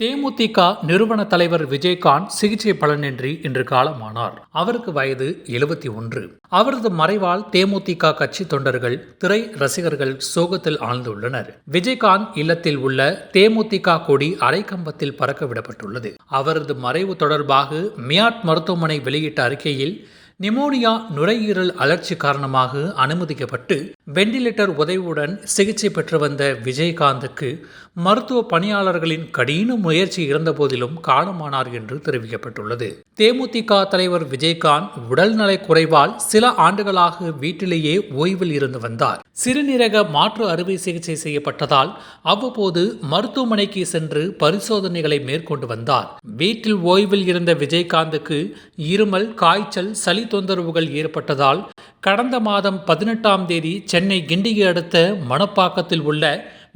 தேமுதிக நிறுவன தலைவர் விஜயகாந்த் சிகிச்சை பலனின்றி இன்று காலமானார். அவருக்கு வயது எழுபத்தி ஒன்று. அவரது மறைவால் தேமுதிக கட்சி தொண்டர்கள் திரை ரசிகர்கள் சோகத்தில் ஆழ்ந்துள்ளனர். விஜயகாந்த் இல்லத்தில் உள்ள தேமுதிக கொடி அரைக்கம்பத்தில் பறக்க விடப்பட்டுள்ளது அவரது மறைவு தொடர்பாக மியாட் மருத்துவமனை வெளியிட்ட அறிக்கையில் நிமோனியா நுரையீரல் அழற்சி காரணமாக அனுமதிக்கப்பட்டு வெண்டிலேட்டர் உதவியுடன் சிகிச்சை பெற்று வந்த விஜயகாந்துக்கு மருத்துவ பணியாளர்களின் கடின முயற்சி இருந்தபோதிலும் காலமானார் என்று தெரிவிக்கப்பட்டுள்ளது. தேமுதிக தலைவர் விஜயகாந்த் உடல்நலை குறைவால் சில ஆண்டுகளாக வீட்டிலேயே ஓய்வில் இருந்து வந்தார். சிறுநீரக மாற்று அறுவை சிகிச்சை செய்யப்பட்டதால் அவ்வப்போது மருத்துவமனைக்கு சென்று பரிசோதனைகளை மேற்கொண்டு வந்தார். வீட்டில் ஓய்வில் இருந்த விஜயகாந்துக்கு இருமல் காய்ச்சல் சளி தொந்தரவுகள் ஏற்பட்டதால் கடந்த மாதம் பதினெட்டாம் தேதி சென்னை கிண்டியை அடுத்த மணப்பாக்கத்தில் உள்ள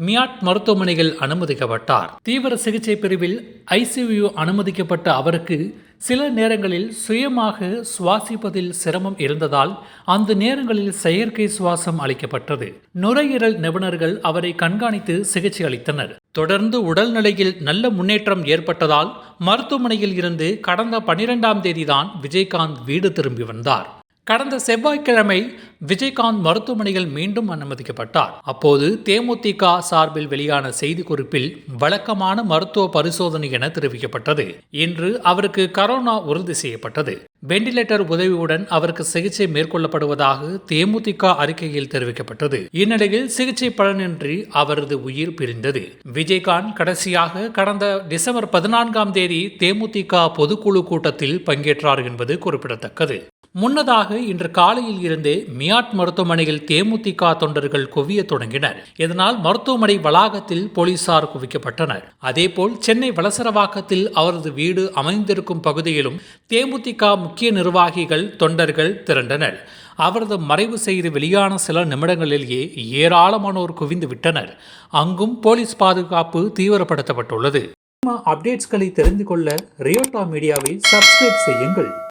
மியாட் மருத்துவமனையில் அனுமதிக்கப்பட்டார். தீவிர சிகிச்சை பிரிவில் ஐசியு அனுமதிக்கப்பட்ட அவருக்கு சில நேரங்களில் சுயமாக சுவாசிப்பதில் சிரமம் இருந்ததால் அந்த நேரங்களில் செயற்கை சுவாசம் அளிக்கப்பட்டது. நுரையீரல் நிபுணர்கள் அவரை கண்காணித்து சிகிச்சை அளித்தனர். தொடர்ந்து உடல்நிலையில் நல்ல முன்னேற்றம் ஏற்பட்டதால் மருத்துவமனையில் இருந்து கடந்த பனிரெண்டாம் தேதிதான் விஜயகாந்த் வீடு திரும்பி வந்தார். கடந்த செவ்வாய்க்கிழமை விஜயகாந்த் மருத்துவமனையில் மீண்டும் அனுமதிக்கப்பட்டார். அப்போது தேமுதிக சார்பில் வெளியான செய்திக்குறிப்பில் வழக்கமான மருத்துவ பரிசோதனை என தெரிவிக்கப்பட்டது. இன்று அவருக்கு கரோனா உறுதி செய்யப்பட்டது. வெண்டிலேட்டர் உதவியுடன் அவருக்கு சிகிச்சை மேற்கொள்ளப்படுவதாக தேமுதிக அறிக்கையில் தெரிவிக்கப்பட்டது. இந்நிலையில் சிகிச்சை பலனின்றி அவரது உயிர் பிரிந்தது. விஜயகாந்த் கடைசியாக கடந்த டிசம்பர் பதினான்காம் தேதி தேமுதிக பொதுக்குழு கூட்டத்தில் பங்கேற்றார் என்பது குறிப்பிடத்தக்கது. முன்னதாக இன்று காலையில் இருந்தே மியாட் மருத்துவமனையில் தேமுதிக தொண்டர்கள் குவிய தொடங்கினர். இதனால் மருத்துவமனை வளாகத்தில் போலீசார் குவிக்கப்பட்டனர். அதேபோல் சென்னை வலசரவாக்கத்தில் அவரது வீடு அமைந்திருக்கும் பகுதியிலும் தேமுதிக முக்கிய நிர்வாகிகள் தொண்டர்கள் திரண்டனர். அவரது மறைவு செய்து வெளியான சில நிமிடங்களிலேயே ஏராளமானோர் குவிந்து விட்டனர். அங்கும் போலீஸ் பாதுகாப்பு தீவிரப்படுத்தப்பட்டுள்ளது. அப்டேட்ஸ்களை தெரிந்து கொள்ள ரியோட்டா மீடியாவை சப்ஸ்கிரைப் செய்யுங்கள்.